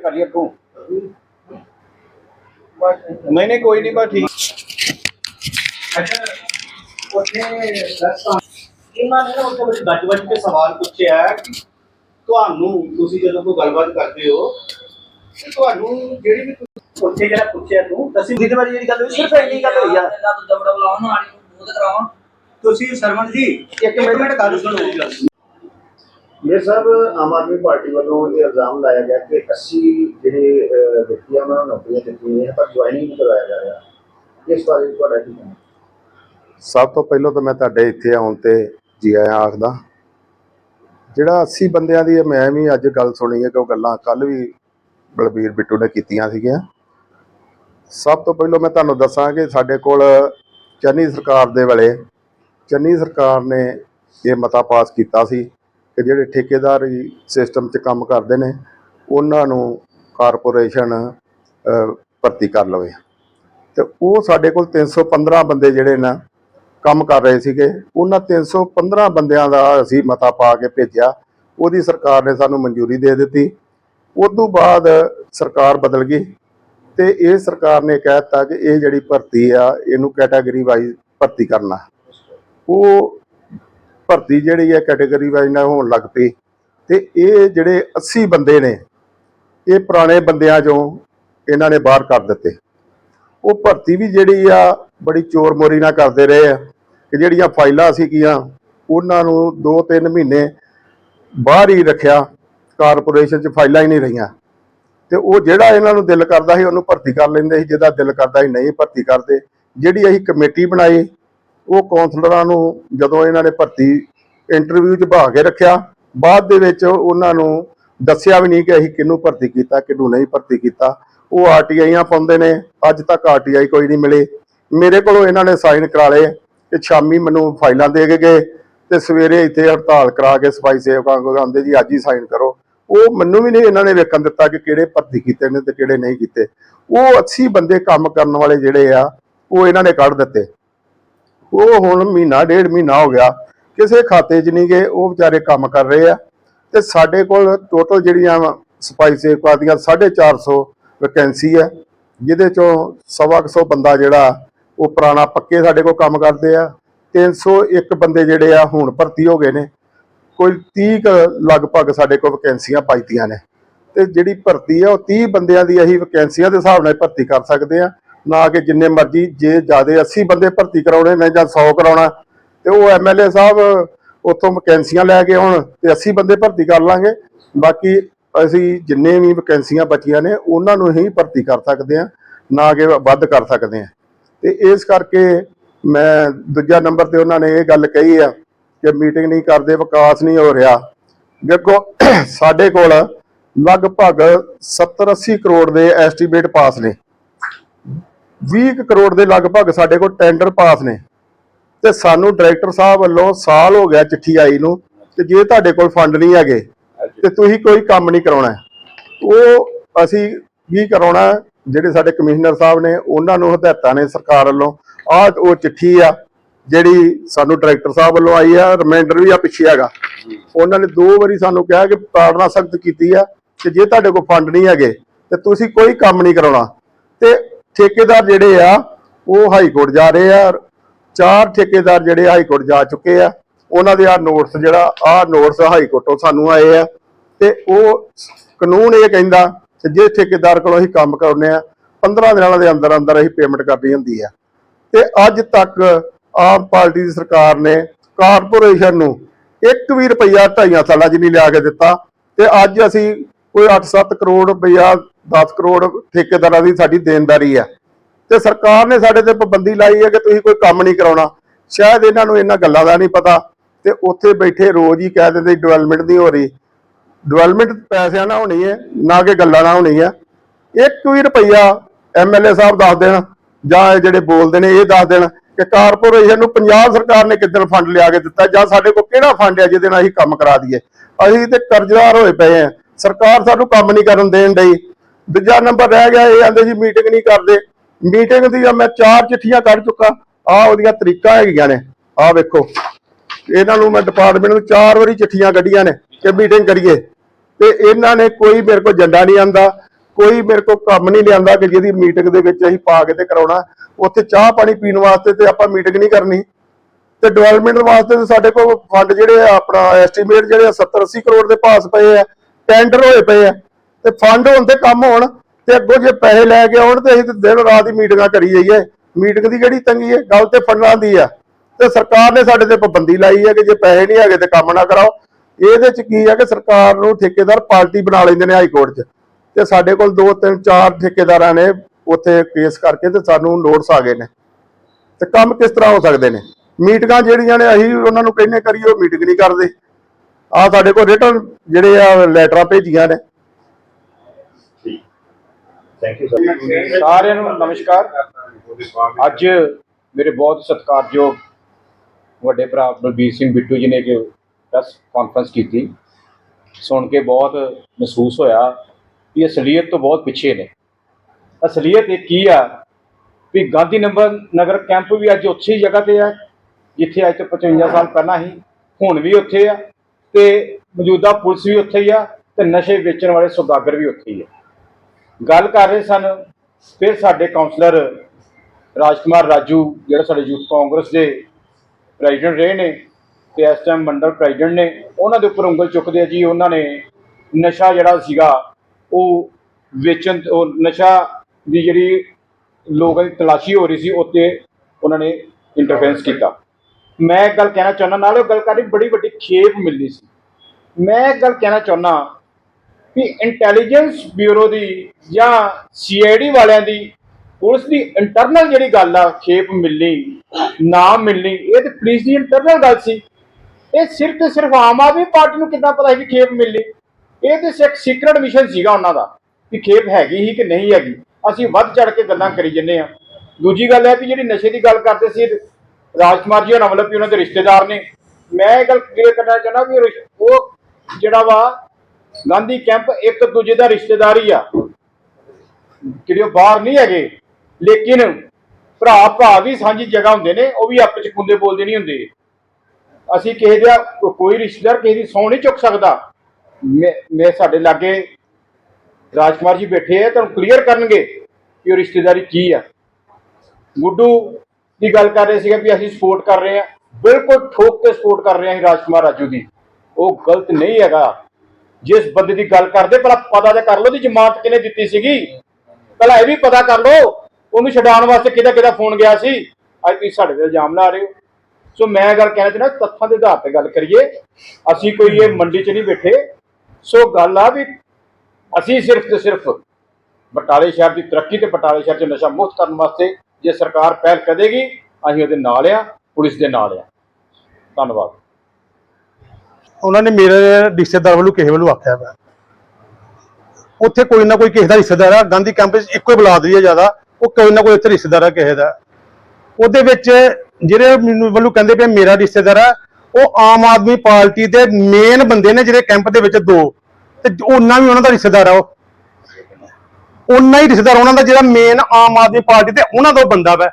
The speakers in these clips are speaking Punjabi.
ਕਰ ਲਈ ਅੱਗੋਂ। ਨਹੀਂ ਨਹੀਂ ਕੋਈ ਨਹੀਂ ਬਸ ਠੀਕ। ਅੱਛਾ ਉੱਥੇ ਰਸਤਾ ਇਹਨਾਂ ਨੇ ਨਾ ਉੱਥੇ ਬੜੀ ਗੱਜ ਵੱਜ ਕੇ ਸਵਾਲ ਪੁੱਛਿਆ ਕਿ ਤੁਹਾਨੂੰ ਤੁਸੀਂ ਜਦੋਂ ਕੋਈ ਗੱਲਬਾਤ ਕਰਦੇ ਹੋ ਤੇ ਤੁਹਾਨੂੰ ਜਿਹੜੀ ਵੀ ਤੁਸੀਂ ਉੱਥੇ ਜਿਹੜਾ ਪੁੱਛਿਆ ਤੂੰ ਅਸੀਂ ਜਿਹਦੇ ਬਾਰੇ ਜਿਹੜੀ ਗੱਲ ਹੋਈ ਸਿਰਫ ਇੰਨੀ ਗੱਲ ਹੋਈ ਆ। ਤੁਸੀਂ ਸਰਵਣ ਜੀ ਇੱਕ ਮਿੰਟ ਗੱਲ ਸੁਣੋ। ਮੇਰੀ ਗੱਲ ਆਮ ਆਦਮੀ ਪਾਰਟੀ ਵੱਲੋਂ ਇਹ ਇਲਜ਼ਾਮ ਲਾਇਆ ਗਿਆ ਕਿ 80 ਜਿਹੜੇ ਵਿਅਕਤੀ ਆ ਉਹਨਾਂ ਨੂੰ ਨੌਕਰੀਆਂ ਦਿੱਤੀਆਂ ਗਈਆਂ ਪਰ ਜੁਆਇਨਿੰਗ ਨਹੀਂ ਕਰਵਾਇਆ ਜਾ ਰਿਹਾ। ਇਸ ਬਾਰੇ ਤੁਹਾਡਾ ਕੀ ਕਹਿਣਾ? ਸਭ ਤੋਂ ਪਹਿਲਾਂ ਤਾਂ ਮੈਂ ਤੁਹਾਡੇ ਇੱਥੇ ਆਉਣ ਤੇ ਜੀ ਆਇਆਂ ਆਖਦਾ, ਜਿਹੜਾ 80 ਬੰਦਿਆਂ ਦੀ, ਮੈਂ ਵੀ ਅੱਜ ਗੱਲ ਸੁਣੀ ਹੈ ਕਿ ਉਹ ਗੱਲਾਂ ਕੱਲ ਵੀ ਬਲਬੀਰ ਬਿੱਟੂ ਨੇ ਕੀਤੀਆਂ ਸੀਗੀਆਂ। ਸਭ ਤੋਂ ਪਹਿਲਾਂ ਮੈਂ ਤੁਹਾਨੂੰ ਦੱਸਾਂ ਕਿ ਸਾਡੇ ਕੋਲ ਚੰਨੀ ਸਰਕਾਰ ਦੇ ਵੇਲੇ, ਚੰਨੀ ਸਰਕਾਰ ਨੇ ਇਹ ਮਤਾ ਪਾਸ ਕੀਤਾ ਸੀ। ਕਿ ਜਿਹੜੇ ਠੇਕੇਦਾਰੀ ਸਿਸਟਮ 'ਚ ਕੰਮ ਕਰਦੇ ਨੇ, ਉਹਨਾਂ ਨੂੰ ਕਾਰਪੋਰੇਸ਼ਨ ਭਰਤੀ ਕਰ ਲਵੇ। ਤੇ ਉਹ ਸਾਡੇ ਕੋਲ 315 ਬੰਦੇ ਜਿਹੜੇ ਨਾ, ਕੰਮ ਕਰ ਰਹੇ ਸੀਗੇ। ਉਹਨਾਂ 315 ਬੰਦਿਆਂ ਦਾ ਅਸੀਂ ਮਤਾ ਪਾ ਕੇ ਭੇਜਿਆ। ਉਹਦੀ ਸਰਕਾਰ ਨੇ ਸਾਨੂੰ ਮਨਜ਼ੂਰੀ ਦੇ ਦਿੱਤੀ। ਉਸ ਤੋਂ ਬਾਅਦ ਸਰਕਾਰ ਬਦਲ ਗਈ ਤੇ ਇਹ ਸਰਕਾਰ ਨੇ ਕਹਿ ਦਿੱਤਾ ਕਿ ਇਹ ਜਿਹੜੀ ਭਰਤੀ ਆ, ਇਹਨੂੰ ਕੈਟਾਗਰੀ ਵਾਈਜ਼ ਭਰਤੀ ਕਰਨਾ। ਉਹ ਭਰਤੀ ਜਿਹੜੀ ਹੈ ਕੈਟਾਗਰੀ ਵਾਈਜ਼ ਨਾਲ ਹੋਣ ਲੱਗ ਪਈ। ਤੇ ਇਹ ਜਿਹੜੇ 80 ਬੰਦੇ ਨੇ, ਇਹ ਪੁਰਾਣੇ ਬੰਦਿਆਂ ਚੋਂ ਇਹਨਾਂ ਨੇ ਬਾਹਰ ਕਰ ਦਿੱਤੇ। ਉਹ ਭਰਤੀ ਵੀ ਜਿਹੜੀ ਆ, ਬੜੀ ਚੋਰ ਮੋਰੀ ਨਾਲ ਕਰਦੇ ਰਹੇ ਆ। ਕਿ ਜਿਹੜੀਆਂ ਫਾਈਲਾਂ ਸੀਗੀਆਂ, ਉਹਨਾਂ ਨੂੰ 2-3 ਮਹੀਨੇ ਬਾਹਰ ਹੀ ਰੱਖਿਆ। ਕਾਰਪੋਰੇਸ਼ਨ 'ਚ ਫਾਈਲਾਂ ਹੀ ਨਹੀਂ ਰਹੀਆਂ। ਤੇ ਉਹ ਜਿਹੜਾ ਇਹਨਾਂ ਨੂੰ ਦਿਲ ਕਰਦਾ ਸੀ, ਉਹਨੂੰ ਭਰਤੀ ਕਰ ਲੈਂਦੇ ਸੀ। ਜਿਹਦਾ ਦਿਲ ਕਰਦਾ ਸੀ, ਨਹੀਂ ਭਰਤੀ ਕਰਦੇ। ਜਿਹੜੀ ਅਸੀਂ ਕਮੇਟੀ ਬਣਾਈ ਉਹ ਕੌਂਸਲਰਾਂ ਨੂੰ ਜਦੋਂ ਇਹਨਾਂ ਨੇ ਭਰਤੀ ਇੰਟਰਵਿਊ 'ਚ ਬਹਾ ਕੇ ਰੱਖਿਆ, ਬਾਅਦ ਦੇ ਵਿੱਚ ਉਹਨਾਂ ਨੂੰ ਦੱਸਿਆ ਵੀ ਨਹੀਂ ਕਿ ਅਸੀਂ ਕਿਹਨੂੰ ਭਰਤੀ ਕੀਤਾ, ਕਿਹਨੂੰ ਨਹੀਂ ਭਰਤੀ ਕੀਤਾ। ਉਹ ਆਰਟੀਆਈਆਂ ਪਾਉਂਦੇ ਨੇ, ਅੱਜ ਤੱਕ ਆਰਟੀਆਈ ਕੋਈ ਨਹੀਂ ਮਿਲੇ। ਮੇਰੇ ਕੋਲੋਂ ਇਹਨਾਂ ਨੇ ਸਾਈਨ ਕਰਾ ਲਏ ਤੇ ਸ਼ਾਮੀ ਮੈਨੂੰ ਫਾਈਲਾਂ ਦੇ ਕੇ ਗਏ ਤੇ ਸਵੇਰੇ ਇੱਥੇ ਹੜਤਾਲ ਕਰਾ ਕੇ ਸਫ਼ਾਈ ਸੇਵਕਾਂ ਕੋਲ ਆਉਂਦੇ ਜੀ, ਅੱਜ ਹੀ ਸਾਈਨ ਕਰੋ। ਉਹ ਮੈਨੂੰ ਵੀ ਨਹੀਂ ਇਹਨਾਂ ਨੇ ਵੇਖਣ ਦਿੱਤਾ ਕਿ ਕਿਹੜੇ ਭਰਤੀ ਕੀਤੇ ਨੇ ਤੇ ਕਿਹੜੇ ਨਹੀਂ ਕੀਤੇ। ਉਹ 80 ਬੰਦੇ ਕੰਮ ਕਰਨ ਵਾਲੇ ਜਿਹੜੇ ਆ, ਉਹ ਇਹਨਾਂ ਨੇ ਕੱਢ ਦਿੱਤੇ। ਉਹ ਹੁਣ ਮਹੀਨਾ, ਡੇਢ ਮਹੀਨਾ ਹੋ ਗਿਆ, ਕਿਸੇ ਖਾਤੇ 'ਚ ਨਹੀਂ ਗਏ, ਉਹ ਵਿਚਾਰੇ ਕੰਮ ਕਰ ਰਹੇ ਆ। ਤੇ ਸਾਡੇ ਕੋਲ ਟੋਟਲ ਜਿਹੜੀਆਂ ਸਫ਼ਾਈ ਸੇਵਕਾਂ ਦੀਆਂ 450 ਵੈਕੈਂਸੀ ਹੈ ਜਿਹਦੇ ਚੋਂ ਸਵਾ ਕੁ ਸੌ ਬੰਦਾ ਜਿਹੜਾ, ਉਹ ਪੁਰਾਣਾ ਪੱਕੇ ਸਾਡੇ ਕੋਲ ਕੰਮ ਕਰਦੇ ਆ। 301 ਬੰਦੇ ਜਿਹੜੇ ਆ, ਹੁਣ ਭਰਤੀ ਹੋ ਗਏ ਨੇ। ਕੋਈ 30 ਕੁ ਲਗਭਗ ਸਾਡੇ ਕੋਲ ਵੈਕੈਂਸੀਆਂ ਪਾਈਆਂ ਨੇ। ਤੇ ਜਿਹੜੀ ਭਰਤੀ ਆ, ਉਹ 30 ਬੰਦਿਆਂ ਦੀ ਅਸੀਂ ਵੈਕੈਂਸੀਆਂ ਦੇ ਹਿਸਾਬ ਨਾਲ ਭਰਤੀ ਕਰ ਸਕਦੇ ਆ। ਨਾ ਕਿ ਜਿੰਨੇ ਮਰਜ਼ੀ ਜੇ ਜਿਆਦੇ 80 ਬੰਦੇ ਭਰਤੀ ਕਰਾਉਣੇ ਨੇ ਜਾਂ 100 ਕਰਾਉਣਾ, ਤੇ ਉਹ ਐਮਐਲਏ ਸਾਹਿਬ ਉੱਥੋਂ ਵਕੈਂਸੀਆਂ ਲੈ ਕੇ ਆਉਣ ਤੇ 80 ਬੰਦੇ ਭਰਤੀ ਕਰ ਲਾਂਗੇ। ਬਾਕੀ ਅਸੀਂ ਜਿੰਨੇ ਵੀ ਵਕੈਂਸੀਆਂ ਬਚੀਆਂ ਨੇ, ਉਹਨਾਂ ਨੂੰ ਹੀ ਭਰਤੀ ਕਰ ਸਕਦੇ ਆ ਨਾ ਕਿ ਵੱਧ ਕਰ ਸਕਦੇ ਆ ਤੇ ਇਸ ਕਰਕੇ ਮੈਂ ਦੂਜਾ ਨੰਬਰ ਤੇ ਉਹਨਾਂ ਨੇ ਇਹ ਗੱਲ ਕਹੀ ਆ ਕਿ ਮੀਟਿੰਗ ਨਹੀਂ ਕਰਦੇ, ਵਿਕਾਸ ਨਹੀਂ ਹੋ ਰਿਹਾ। ਦੇਖੋ, ਸਾਡੇ ਕੋਲ ਲਗਭਗ 70 80 ਕਰੋੜ ਦੇ ਐਸਟੀਮੇਟ ਪਾਸ ਨੇ। 20 ਕੁ ਕਰੋੜ ਦੇ ਲਗਭਗ ਸਾਡੇ ਕੋਲ ਟੈਂਡਰ ਪਾਸ ਨੇ। ਤੇ ਸਾਨੂੰ ਡਾਇਰੈਕਟਰ ਸਾਹਿਬ ਵੱਲੋਂ ਸਾਲ ਹੋ ਗਿਆ ਚਿੱਠੀ ਆਈ ਨੂੰ ਕਿ ਜੇ ਤੁਹਾਡੇ ਕੋਲ ਫੰਡ ਨਹੀਂ ਹੈਗੇ ਤੇ ਤੁਸੀਂ ਕੋਈ ਕੰਮ ਨਹੀਂ ਕਰਾਉਣਾ। ਉਹ ਅਸੀਂ ਕੀ ਕਰਾਉਣਾ? ਜਿਹੜੇ ਸਾਡੇ ਕਮਿਸ਼ਨਰ ਸਾਹਿਬ ਨੇ ਉਹਨਾਂ ਨੂੰ ਹਦਾਇਤਾਂ ਨੇ ਸਰਕਾਰ ਵੱਲੋਂ। ਆਹ ਉਹ ਚਿੱਠੀ ਆ ਜਿਹੜੀ ਸਾਨੂੰ ਡਾਇਰੈਕਟਰ ਸਾਹਿਬ ਵੱਲੋਂ ਆਈ ਆ ਰਿਮਾਈਂਡਰ ਵੀ ਆ ਪਿੱਛੇ ਹੈਗਾ। ਉਹਨਾਂ ਨੇ ਦੋ ਵਾਰੀ ਸਾਨੂੰ ਕਿਹਾ ਕਿ ਤਾੜਨਾ ਸਖਤ ਕੀਤੀ ਆ ਕਿ ਜੇ ਤੁਹਾਡੇ ਕੋਲ ਫੰਡ ਨਹੀਂ ਹੈਗੇ ਤੇ ਤੁਸੀਂ ਕੋਈ ਕੰਮ ਨਹੀਂ ਕਰਾਉਣਾ। ਤੇ ਠੇਕੇਦਾਰ ਜਿਹੜੇ ਆ, ਉਹ ਹਾਈ ਕੋਰਟ ਜਾ ਰਹੇ ਆ। ਚਾਰ ਠੇਕੇਦਾਰ ਜਿਹੜੇ ਹਾਈ ਕੋਰਟ ਜਾ ਚੁੱਕੇ ਆ। ਉਹਨਾਂ ਦੇ ਆ ਨੋਟਸ ਜਿਹੜਾ, ਆ ਨੋਟਸ ਹਾਈ ਕੋਰਟੋਂ ਸਾਨੂੰ ਆਏ ਆ। ਤੇ ਉਹ ਕਾਨੂੰਨ ਇਹ ਕਹਿੰਦਾ ਕਿ ਜੇ ਠੇਕੇਦਾਰ ਕੋਲੋਂ ਅਸੀਂ ਕੰਮ ਕਰਾਉਂਦੇ ਆ 15 ਦਿਨਾਂ ਦੇ ਅੰਦਰ ਅੰਦਰ ਅਸੀਂ ਪੇਮੈਂਟ ਕਰਨੀ ਹੁੰਦੀ ਆ। ਤੇ ਅੱਜ ਤੱਕ ਆਮ ਪਾਰਟੀ ਦੀ ਸਰਕਾਰ ਨੇ ਕਾਰਪੋਰੇਸ਼ਨ ਨੂੰ ਇੱਕ ਵੀ ਰੁਪਈਆ ਢਾਈਆਂ ਸਾਲਾਂ 'ਚ ਨਹੀਂ ਲਿਆ ਕੇ ਦਿੱਤਾ। ਤੇ ਅੱਜ ਅਸੀਂ ਕੋਈ 8-7 ਕਰੋੜ ਰੁਪਈਆ 10 ਕਰੋੜ ਠੇਕੇਦਾਰਾਂ ਦੀ ਸਾਡੀ ਦੇਣਦਾਰੀ ਆ। ਤੇ ਸਰਕਾਰ ਨੇ ਸਾਡੇ ਤੇ ਪਾਬੰਦੀ ਲਾਈ ਹੈ ਕਿ ਤੁਸੀਂ ਕੋਈ ਕੰਮ ਨਹੀਂ ਕਰਾਉਣਾ। ਸ਼ਾਇਦ ਇਹਨਾਂ ਨੂੰ ਇਹਨਾਂ ਗੱਲਾਂ ਦਾ ਨਹੀਂ ਪਤਾ ਤੇ ਉੱਥੇ ਬੈਠੇ ਰੋਜ਼ ਹੀ ਕਹਿ ਦਿੰਦੇ ਡਿਵੈਲਪਮੈਂਟ ਨਹੀਂ ਹੋ ਰਹੀ। ਡਿਵੈਲਪਮੈਂਟ ਪੈਸਿਆਂ ਨਾਲ ਹੋਣੀ ਹੈ, ਨਾ ਕਿ ਗੱਲਾਂ ਨਾਲ ਹੋਣੀ ਹੈ। ਇੱਕ ਵੀ ਰੁਪਈਆ ਐਮਐਲਏ ਸਾਹਿਬ ਦੱਸ ਦੇਣ ਜਾਂ ਇਹ ਜਿਹੜੇ ਬੋਲਦੇ ਨੇ ਇਹ ਦੱਸ ਦੇਣ ਕਿ ਕਾਰਪੋਰੇਸ਼ਨ ਨੂੰ ਪੰਜਾਬ ਸਰਕਾਰ ਨੇ ਕਿੱਦਣ ਫੰਡ ਲਿਆ ਕੇ ਦਿੱਤਾ ਜਾਂ ਸਾਡੇ ਕੋਲ ਕਿਹੜਾ ਫੰਡ ਹੈ ਜਿਹਦੇ ਨਾਲ ਅਸੀਂ ਕੰਮ ਕਰਾ ਦਈਏ। ਅਸੀਂ ਤੇ ਕਰਜ਼ਦਾਰ ਹੋਏ ਪਏ ਆ ਸਰਕਾਰ ਸਾਨੂੰ ਕੰਮ ਨਹੀਂ ਕਰਨ ਦੇਣ ਡਈ। ਦੂਜਾ ਨੰਬਰ ਰਹਿ ਗਿਆ, ਇਹ ਆਂਦੇ ਜੀ ਮੀਟਿੰਗ ਨਹੀਂ ਕਰਦੇ। ਮੀਟਿੰਗ ਦੀਆਂ ਮੈਂ ਚਾਰ ਚਿੱਠੀਆਂ ਕੱਢ ਚੁੱਕਾ। ਆ ਉਹਦੀਆਂ ਤਰੀਕਾ ਹੈਗੀਆਂ ਨੇ। ਆ ਵੇਖੋ। ਇਹਨਾਂ ਨੂੰ ਮੈਂ ਡਿਪਾਰਟਮੈਂਟ ਨੂੰ ਚਾਰ ਵਾਰੀ ਚਿੱਠੀਆਂ ਕੱਢੀਆਂ ਨੇ ਕਿ ਮੀਟਿੰਗ ਕਰੀਏ। ਤੇ ਇਹਨਾਂ ਨੇ ਕੋਈ ਮੇਰੇ ਕੋਲ ਜੰਡਾ ਨਹੀਂ ਆਂਦਾ, ਕੋਈ ਮੇਰੇ ਕੋਲ ਕੰਮ ਨਹੀਂ ਲਿਆਂਦਾ ਕਿ ਜਿਹਦੀ ਮੀਟਿੰਗ ਦੇ ਵਿੱਚ ਅਸੀਂ ਪਾ ਕੇ ਤੇ ਕਰਾਉਣਾ। ਉੱਥੇ ਚਾਹ ਪਾਣੀ ਪੀਣ ਵਾਸਤੇ ਤੇ ਆਪਾਂ ਮੀਟਿੰਗ ਨਹੀਂ ਕਰਨੀ। ਤੇ ਡਿਵੈਲਪਮੈਂਟ ਵਾਸਤੇ ਤੇ ਸਾਡੇ ਕੋਲ ਫੰਡ ਜਿਹੜੇ ਆ, ਆਪਣਾ ਐਸਟੀਮੇਟ ਜਿਹੜੇ ਆ 70 80 ਕਰੋੜ ਦੇ ਪਾਸ ਪਏ ਆ। ਟੈਂਡਰ ਹੋਏ ਪਏ ਆ। ਤੇ ਫੰਡ ਹੋਣ ਤੇ ਕੰਮ ਹੋਣ ਤੇ ਅੱਗੋਂ ਜੇ ਪੈਸੇ ਲੈ ਕੇ ਆਉਣ ਤੇ ਅਸੀਂ ਤੇ ਦਿਨ ਰਾਤ ਹੀ ਮੀਟਿੰਗਾਂ ਕਰੀ ਜਾਈਏ। ਮੀਟਿੰਗ ਦੀ ਕਿਹੜੀ ਤੰਗੀ ਹੈ? ਗੱਲ ਤੇ ਫੰਡਾਂ ਦੀ ਆ। ਤੇ ਸਰਕਾਰ ਨੇ ਸਾਡੇ ਤੇ ਪਾਬੰਦੀ ਲਾਈ ਹੈ ਕਿ ਜੇ ਪੈਸੇ ਨਹੀਂ ਹੈਗੇ ਤੇ ਕੰਮ ਨਾ ਕਰਾਓ। ਇਹਦੇ ਚ ਕੀ ਹੈ ਕਿ ਸਰਕਾਰ ਨੂੰ ਠੇਕੇਦਾਰ ਪਾਰਟੀ ਬਣਾ ਲੈਂਦੇ ਨੇ ਹਾਈ ਕੋਰਟ 'ਚ। ਤੇ ਸਾਡੇ ਕੋਲ ਦੋ, ਤਿੰਨ, ਚਾਰ ਠੇਕੇਦਾਰਾਂ ਨੇ ਉੱਥੇ ਕੇਸ ਕਰਕੇ ਤੇ ਸਾਨੂੰ ਨੋਟਿਸ ਆ ਗਏ ਨੇ। ਤੇ ਕੰਮ ਕਿਸ ਤਰ੍ਹਾਂ ਹੋ ਸਕਦੇ ਨੇ? ਮੀਟਿੰਗਾਂ ਜਿਹੜੀਆਂ ਨੇ ਅਸੀਂ ਉਹਨਾਂ ਨੂੰ ਕਹਿੰਨੇ ਕਰੀਏ, ਉਹ ਮੀਟਿੰਗ ਨਹੀਂ ਕਰਦੇ। ਆ ਸਾਡੇ ਕੋਲ ਰਿਟਰਨ ਜਿਹੜੇ ਆ ਲੈਟਰਾਂ ਭੇਜੀਆਂ ਨੇ। ਥੈਂਕ ਯੂ ਸਰ ਸਾਰਿਆਂ ਨੂੰ ਨਮਸਕਾਰ। ਅੱਜ ਮੇਰੇ ਬਹੁਤ ਸਤਿਕਾਰਯੋਗ ਵੱਡੇ ਭਰਾ ਬਲਬੀਰ ਸਿੰਘ ਬਿੱਟੂ ਜੀ ਨੇ ਜੋ ਪ੍ਰੈਸ ਕਾਨਫਰੰਸ ਕੀਤੀ। ਸੁਣ ਕੇ ਬਹੁਤ ਮਹਿਸੂਸ ਹੋਇਆ ਕਿ ਅਸਲੀਅਤ ਤੋਂ ਬਹੁਤ ਪਿੱਛੇ ਨੇ। ਅਸਲੀਅਤ ਇਹ ਕੀ ਆ ਵੀ ਗਾਂਧੀ ਨੰਬਰ ਨਗਰ ਕੈਂਪ ਵੀ ਅੱਜ ਉੱਥੇ ਹੀ ਜਗ੍ਹਾ ਤੇ ਆ ਜਿੱਥੇ ਅੱਜ ਤੋਂ 55 ਸਾਲ ਪਹਿਲਾਂ ਹੀ ਹੁਣ ਵੀ ਉੱਥੇ ਆ ਤੇ ਮੌਜੂਦਾ ਪੁਲਿਸ ਵੀ ਉੱਥੇ ਹੀ ਆ ਤੇ ਨਸ਼ੇ ਵੇਚਣ ਵਾਲੇ ਸੌਦਾਗਰ ਵੀ ਉੱਥੇ ਹੀ ਆ। ਗੱਲ ਕਰ ਰਹੇ ਸਨ। ਫਿਰ ਸਾਡੇ ਕਾਉਂਸਲਰ ਰਾਜਕੁਮਾਰ ਰਾਜੂ, ਜਿਹੜਾ ਸਾਡੇ ਯੂਥ ਕਾਂਗਰਸ ਦੇ ਪ੍ਰੈਜ਼ੀਡੈਂਟ ਰਹੇ ਨੇ ਤੇ ਇਸ ਟਾਈਮ ਮੰਡਲ ਪ੍ਰੈਜ਼ੀਡੈਂਟ ਨੇ, ਉਹਨਾਂ ਦੇ ਉੱਪਰ ਉਂਗਲ ਚੁੱਕਦੇ ਆ ਜੀ। ਉਹਨਾਂ ਨੇ ਨਸ਼ਾ ਜਿਹੜਾ ਸੀਗਾ, ਉਹ ਵੇਚਣ ਉਹ ਨਸ਼ਾ ਦੀ ਜਿਹੜੀ ਲੋਕਾਂ ਦੀ ਤਲਾਸ਼ੀ ਹੋ ਰਹੀ ਸੀ ਉੱਤੇ ਉਹਨਾਂ ਨੇ ਇੰਟਰਫੇਰੈਂਸ ਕੀਤਾ। ਮੈਂ ਇੱਕ ਗੱਲ ਕਹਿਣਾ ਚਾਹੁੰਦਾ, ਨਾਲੇ ਉਹ ਗੱਲ ਕਰਨੀ ਬੜੀ ਵੱਡੀ ਖੇਪ ਮਿਲਣੀ ਸੀ। ਮੈਂ ਇੱਕ ਗੱਲ ਕਹਿਣਾ ਚਾਹੁੰਦਾ ਵੀ ਇੰਟੈਲੀਜੈਂਸ ਬਿਊਰੋ ਦੀ ਜਾਂ ਸੀਆਈਡੀ ਵਾਲਿਆਂ ਦੀ ਪੁਲਿਸ ਦੀ ਇੰਟਰਨਲ ਜਿਹੜੀ ਗੱਲ ਆ, ਖੇਪ ਮਿਲਣੀ ਨਾ ਮਿਲਣੀ, ਇਹ ਤੇ ਪੁਲਿਸ ਦੀ ਇੰਟਰਨਲ ਗੱਲ ਸੀ। ਇਹ ਸਿਰਫ ਤੇ ਸਿਰਫ ਆਮ ਆਦਮੀ ਪਾਰਟੀ ਨੂੰ ਕਿੱਦਾਂ ਪਤਾ ਸੀ ਕਿ ਖੇਪ ਮਿਲਣੀ? ਇਹ ਤੇ ਇੱਕ ਸੀਕ੍ਰੇਟ ਮਿਸ਼ਨ ਸੀਗਾ ਉਹਨਾਂ ਦਾ ਕਿ ਖੇਪ ਹੈਗੀ ਹੀ ਕਿ ਨਹੀਂ ਹੈਗੀ। ਅਸੀਂ ਵੱਧ ਚੜ ਕੇ ਗੱਲਾਂ ਕਰੀ ਜੰਨੇ ਆ ਦੂਜੀ ਗੱਲ ਹੈ ਕਿ ਜਿਹੜੀ ਨਸ਼ੇ ਦੀ ਗੱਲ ਕਰਦੇ ਸੀ, ਰਾਜਕੁਮਾਰ ਜੀ ਹੋਣਾ ਮਤਲਬ ਕਿ ਉਹਨਾਂ ਦੇ ਰਿਸ਼ਤੇਦਾਰ ਨੇ। ਮੈਂ ਇਹ ਗੱਲ ਕਲੀਅਰ ਕਰਨਾ ਚਾਹੁੰਦਾ ਕਿ ਰਿਸ਼- ਉਹ ਜਿਹੜਾ ਵਾ ਗਾਂਧੀ ਕੈਂਪ ਇੱਕ ਦੂਜੇ ਦਾ ਰਿਸ਼ਤੇਦਾਰ ਹੀ ਆ। ਕਿ ਉਹ ਬਾਹਰ ਨਹੀਂ ਹੈਗੇ, ਲੇਕਿਨ ਭਰਾ ਭਰਾ ਵੀ ਸਾਂਝੀ ਜਗ੍ਹਾ ਹੁੰਦੇ ਨੇ, ਉਹ ਵੀ ਆਪਸ ਚ ਕੁੰਦੇ ਬੋਲਦੇ ਨਹੀਂ ਹੁੰਦੇ। ਅਸੀਂ ਕਿਸੇ ਦਾ ਕੋਈ ਰਿਸ਼ਤੇਦਾਰ ਕਿਸੇ ਦੀ ਸੌਂ ਨਹੀਂ ਚੁੱਕ ਸਕਦਾ। ਮੈਂ ਸਾਡੇ ਲਾਗੇ ਰਾਜਕੁਮਾਰ ਜੀ ਬੈਠੇ ਆ, ਤੁਹਾਨੂੰ ਕਲੀਅਰ ਕਰਨਗੇ ਕਿ ਉਹ ਰਿਸ਼ਤੇਦਾਰੀ ਕੀ ਆ। ਗੁੱਡੂ ਦੀ ਗੱਲ ਕਰ ਰਹੇ ਸੀਗੇ ਵੀ ਅਸੀਂ ਸਪੋਰਟ ਕਰ ਰਹੇ ਹਾਂ ਬਿਲਕੁਲ ਠੋਕ ਕੇ ਸਪੋਰਟ ਕਰ ਰਹੇ ਹਾਂ ਅਸੀਂ ਰਾਜਕੁਮਾਰ ਰਾਜੂ ਦੀ। ਉਹ ਗਲਤ ਨਹੀਂ ਹੈਗਾ। ਜਿਸ ਬੰਦੇ ਦੀ ਗੱਲ ਕਰਦੇ ਪਹਿਲਾਂ ਪਤਾ ਤਾਂ ਕਰ ਲਓ ਦੀ ਜ਼ਮਾਨਤ ਕਿਹਨੇ ਦਿੱਤੀ ਸੀਗੀ। ਪਹਿਲਾਂ ਇਹ ਵੀ ਪਤਾ ਕਰ ਲਓ, ਉਹਨੂੰ ਛਡਾਉਣ ਵਾਸਤੇ ਕਿਹਦਾ ਕਿਹਦਾ ਫੋਨ ਗਿਆ ਸੀ। ਅੱਜ ਤੁਸੀਂ ਸਾਡੇ ਤੇ ਇਲਜ਼ਾਮ ਲਾ ਰਹੇ ਹੋ। ਸੋ ਮੈਂ ਗੱਲ ਕਹਿਣਾ ਚਾਹੁੰਦਾ, ਤੱਥਾਂ ਦੇ ਆਧਾਰ ਤੇ ਗੱਲ ਕਰੀਏ। ਅਸੀਂ ਕੋਈ ਇਹ ਮੰਡੀ 'ਚ ਨਹੀਂ ਬੈਠੇ। ਸੋ ਗੱਲ ਆ ਵੀ ਅਸੀਂ ਸਿਰਫ ਤੇ ਸਿਰਫ ਬਟਾਲੇ ਸ਼ਹਿਰ ਦੀ ਤਰੱਕੀ ਤੇ ਬਟਾਲੇ ਸ਼ਹਿਰ 'ਚ ਨਸ਼ਾ ਮੁਕਤ ਕਰਨ ਵਾਸਤੇ ਜੇ ਸਰਕਾਰ ਪਹਿਲ ਕਰੇਗੀ ਅਸੀਂ ਉਹਦੇ ਨਾਲ ਆ, ਪੁਲਿਸ ਦੇ ਨਾਲ ਆ। ਧੰਨਵਾਦ। ਉਹਨਾਂ ਨੇ ਮੇਰੇ ਰਿਸ਼ਤੇਦਾਰ ਵੱਲੋਂ ਕਿਸੇ ਵੱਲੋਂ ਆਖਿਆ ਵਾ। ਉੱਥੇ ਕੋਈ ਨਾ ਕੋਈ ਕਿਸੇ ਦਾ ਰਿਸ਼ਤੇਦਾਰ ਆ, ਗਾਂਧੀ ਕੈਂਪ 'ਚ ਇੱਕੋ ਹੀ ਬੁਲਾਦ ਰਹੀ ਹੈ ਜ਼ਿਆਦਾ, ਉਹ ਕੋਈ ਨਾ ਕੋਈ ਉੱਥੇ ਰਿਸ਼ਤੇਦਾਰ ਆ ਕਿਸੇ ਦਾ। ਉਹਦੇ ਵਿੱਚ ਜਿਹੜੇ ਮੈਨੂੰ ਵੱਲੋਂ ਕਹਿੰਦੇ ਪਏ ਮੇਰਾ ਰਿਸ਼ਤੇਦਾਰ ਆ, ਉਹ ਆਮ ਆਦਮੀ ਪਾਰਟੀ ਦੇ ਮੇਨ ਬੰਦੇ ਨੇ ਜਿਹੜੇ ਕੈਂਪ ਦੇ ਵਿੱਚ ਦੋ। ਤੇ ਉਹਨਾਂ ਵੀ ਉਹਨਾਂ ਦਾ ਰਿਸ਼ਤੇਦਾਰ ਆ ਉਹ। ਉਹਨਾਂ ਹੀ ਰਿਸ਼ਤੇਦਾਰ, ਉਹਨਾਂ ਦਾ ਜਿਹੜਾ ਮੇਨ ਆਮ ਆਦਮੀ ਪਾਰਟੀ ਤੇ ਉਹਨਾਂ ਦਾ ਬੰਦਾ ਵਾ।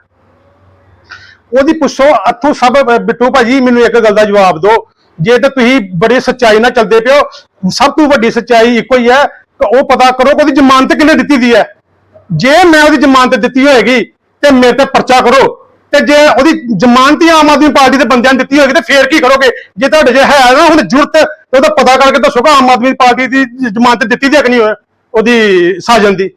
ਉਹਦੀ ਪੁੱਛੋ ਅੱਥੋਂ ਸਭ, ਬਿੱਟੂ ਭਾਜੀ ਮੈਨੂੰ ਇੱਕ ਗੱਲ ਦਾ ਜਵਾਬ ਦਿਓ। ਜੇ ਤਾਂ ਤੁਸੀਂ ਬੜੀ ਸੱਚਾਈ ਨਾਲ ਚੱਲਦੇ ਪਿਓ, ਸਭ ਤੋਂ ਵੱਡੀ ਸੱਚਾਈ ਇੱਕੋ ਹੀ ਹੈ ਕਿ ਉਹ ਪਤਾ ਕਰੋ ਕਿ ਉਹਦੀ ਜ਼ਮਾਨਤ ਕਿੰਨੇ ਦਿੱਤੀ ਦੀ ਹੈ। ਜੇ ਮੈਂ ਉਹਦੀ ਜ਼ਮਾਨਤ ਦਿੱਤੀ ਹੋਏਗੀ, ਤੇ ਮੇਰੇ ਤੇ ਪਰਚਾ ਕਰੋ। ਤੇ ਜੇ ਉਹਦੀ ਜ਼ਮਾਨਤ ਹੀ ਆਮ ਆਦਮੀ ਪਾਰਟੀ ਦੇ ਬੰਦਿਆਂ ਨੂੰ ਦਿੱਤੀ ਹੋਏਗੀ, ਤੇ ਫੇਰ ਕੀ ਕਰੋਗੇ? ਜੇ ਤੁਹਾਡੇ ਜੇ ਹੈ ਨਾ ਹੁਣ ਜ਼ਰੂਰਤ ਉਹਦਾ ਪਤਾ ਕਰਕੇ ਦੱਸੋ ਆਮ ਆਦਮੀ ਪਾਰਟੀ ਦੀ ਜ਼ਮਾਨਤ ਦਿੱਤੀ ਦੀ ਹੈ ਕਿ ਨਹੀਂ ਹੋਇਆ ਉਹਦੀ ਸਾਜਨ ਦੀ।